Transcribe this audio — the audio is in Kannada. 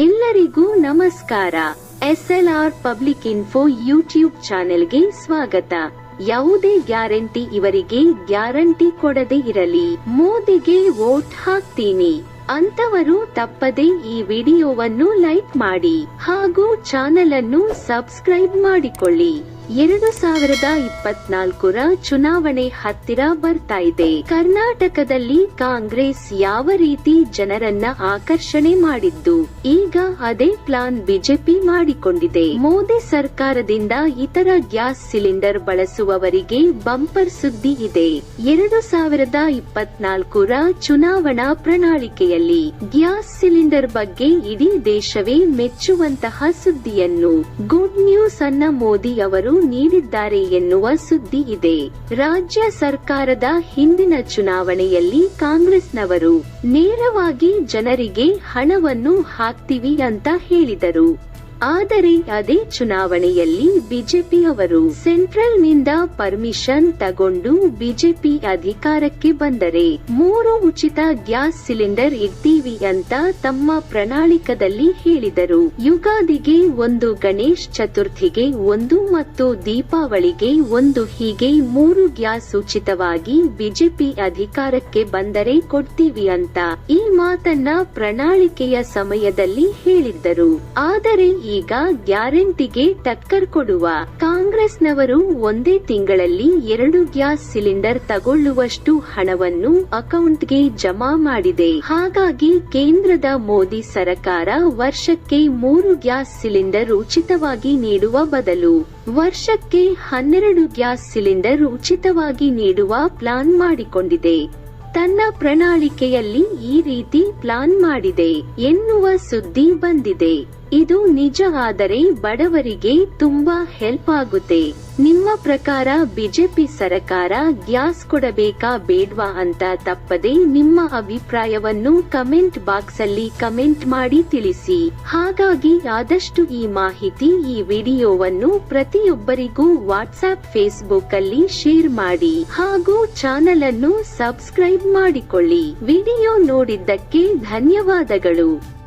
ಎಲ್ಲರಿಗೂ ನಮಸ್ಕಾರ. ಎಸ್ಎಲ್ಆರ್ ಪಬ್ಲಿಕ್ ಇನ್ಫೋ ಯೂಟ್ಯೂಬ್ ಚಾನೆಲ್ಗೆ ಸ್ವಾಗತ. ಯಾವುದೇ ಗ್ಯಾರಂಟಿ ಇವರಿಗೆ ಗ್ಯಾರಂಟಿ ಕೊಡದೇ ಇರಲಿ. ಮೋದಿಗೆ ವೋಟ್ ಹಾಕ್ತೀನಿ. ಅಂತವರು ತಪ್ಪದೆ ಈ ವಿಡಿಯೋವನ್ನು ಲೈಕ್ ಮಾಡಿ ಹಾಗೂ ಚಾನೆಲ್ ಅನ್ನು ಸಬ್ಸ್ಕ್ರೈಬ್ ಮಾಡಿಕೊಳ್ಳಿ. ಎರಡು ಸಾವಿರದ ಇಪ್ಪತ್ನಾಲ್ಕರ ಚುನಾವಣೆ ಹತ್ತಿರ ಬರ್ತಾ ಇದೆ. ಕರ್ನಾಟಕದಲ್ಲಿ ಕಾಂಗ್ರೆಸ್ ಯಾವ ರೀತಿ ಜನರನ್ನ ಆಕರ್ಷಣೆ ಮಾಡಿದ್ದು, ಈಗ ಅದೇ ಪ್ಲಾನ್ ಬಿಜೆಪಿ ಮಾಡಿಕೊಂಡಿದೆ. ಮೋದಿ ಸರ್ಕಾರದಿಂದ ಇತರ ಗ್ಯಾಸ್ ಸಿಲಿಂಡರ್ ಬಳಸುವವರಿಗೆ ಬಂಪರ್ ಸುದ್ದಿ ಇದೆ. ಎರಡು ಸಾವಿರದ ಇಪ್ಪತ್ನಾಲ್ಕರ ಚುನಾವಣಾ ಪ್ರಣಾಳಿಕೆಯಲ್ಲಿ ಗ್ಯಾಸ್ ಸಿಲಿಂಡರ್ ಬಗ್ಗೆ ಇಡೀ ದೇಶವೇ ಮೆಚ್ಚುವಂತಹ ಸುದ್ದಿಯನ್ನು. ಗುಡ್ ನ್ಯೂಸ್ ಅನ್ನ ಮೋದಿ ಅವರು ನೀಡಿದ್ದಾರೆ ಎನ್ನುವ ಸುದ್ದಿ ಇದೆ. ರಾಜ್ಯ ಸರ್ಕಾರದ ಹಿಂದಿನ ಚುನಾವಣೆಯಲ್ಲಿ ಕಾಂಗ್ರೆಸ್ನವರು ನೇರವಾಗಿ ಜನರಿಗೆ ಹಣವನ್ನು ಹಾಕ್ತಿವಿ ಅಂತ ಹೇಳಿದರು. ಆದರೆ ಅದೇ ಚುನಾವಣೆಯಲ್ಲಿ ಬಿಜೆಪಿ ಅವರು ಸೆಂಟ್ರಲ್ನಿಂದ ಪರ್ಮಿಷನ್ ತಗೊಂಡು ಬಿಜೆಪಿ ಅಧಿಕಾರಕ್ಕೆ ಬಂದರೆ ಮೂರು ಉಚಿತ ಗ್ಯಾಸ್ ಸಿಲಿಂಡರ್ ಇರ್ತೀವಿ ಅಂತ ತಮ್ಮ ಪ್ರಣಾಳಿಕದಲ್ಲಿ ಹೇಳಿದರು. ಯುಗಾದಿಗೆ ಒಂದು ಗಣೇಶ್ ಚತುರ್ಥಿಗೆ ಒಂದು ಮತ್ತು ದೀಪಾವಳಿಗೆ ಒಂದು ಹೀಗೆ ಮೂರು ಗ್ಯಾಸ್ ಉಚಿತವಾಗಿ ಬಿಜೆಪಿ ಅಧಿಕಾರಕ್ಕೆ ಬಂದರೆ ಕೊಡ್ತೀವಿ ಅಂತ ಈ ಮಾತನ್ನ ಪ್ರಣಾಳಿಕೆಯ ಸಮಯದಲ್ಲಿ ಹೇಳಿದ್ದರು. ಆದರೆ ಈಗ ಗ್ಯಾರಂಟಿಗೆ ಟಕ್ಕರ್ ಕೊಡುವ. ಕಾಂಗ್ರೆಸ್ನವರು ಒಂದೇ ತಿಂಗಳಲ್ಲಿ ಎರಡು ಗ್ಯಾಸ್ ಸಿಲಿಂಡರ್ ತಗೊಳ್ಳುವಷ್ಟು ಹಣವನ್ನು ಅಕೌಂಟ್ಗೆ ಜಮಾ ಮಾಡಿದೆ. ಹಾಗಾಗಿ ಕೇಂದ್ರದ ಮೋದಿ ಸರಕಾರ ವರ್ಷಕ್ಕೆ ಮೂರು ಗ್ಯಾಸ್ ಸಿಲಿಂಡರ್ ಉಚಿತವಾಗಿ ನೀಡುವ ಬದಲು, ವರ್ಷಕ್ಕೆ ಹನ್ನೆರಡು ಗ್ಯಾಸ್ ಸಿಲಿಂಡರ್ ಉಚಿತವಾಗಿ ನೀಡುವ ಪ್ಲಾನ್ ಮಾಡಿಕೊಂಡಿದೆ. ತನ್ನ ಪ್ರಣಾಳಿಕೆಯಲ್ಲಿ ಈ ರೀತಿ ಪ್ಲಾನ್ ಮಾಡಿದೆ ಎನ್ನುವ ಸುದ್ದಿ ಬಂದಿದೆ. ಇದು ನಿಜ ಆದರೆ ಬಡವರಿಗೆ ತುಂಬಾ ಹೆಲ್ಪ್ ಆಗುತ್ತೆ. ನಿಮ್ಮ ಪ್ರಕಾರ ಬಿಜೆಪಿ ಸರಕಾರ ಗ್ಯಾಸ್ ಕೊಡಬೇಕಾ ಬೇಡ್ವಾ ಅಂತ ತಪ್ಪದೆ ನಿಮ್ಮ ಅಭಿಪ್ರಾಯವನ್ನು ಕಮೆಂಟ್ ಬಾಕ್ಸ್ ಅಲ್ಲಿ ಕಮೆಂಟ್ ಮಾಡಿ ತಿಳಿಸಿ. ಹಾಗಾಗಿ ಆದಷ್ಟು ಈ ಮಾಹಿತಿ ಈ ವಿಡಿಯೋವನ್ನು ಪ್ರತಿಯೊಬ್ಬರಿಗೂ ವಾಟ್ಸ್ಆಪ್ ಫೇಸ್ಬುಕ್ ಅಲ್ಲಿ ಶೇರ್ ಮಾಡಿ. ಹಾಗೂ ಚಾನೆಲ್ ಅನ್ನು ಸಬ್ಸ್ಕ್ರೈಬ್ ಮಾಡಿಕೊಳ್ಳಿ. ವಿಡಿಯೋ ನೋಡಿದ್ದಕ್ಕೆ ಧನ್ಯವಾದಗಳು.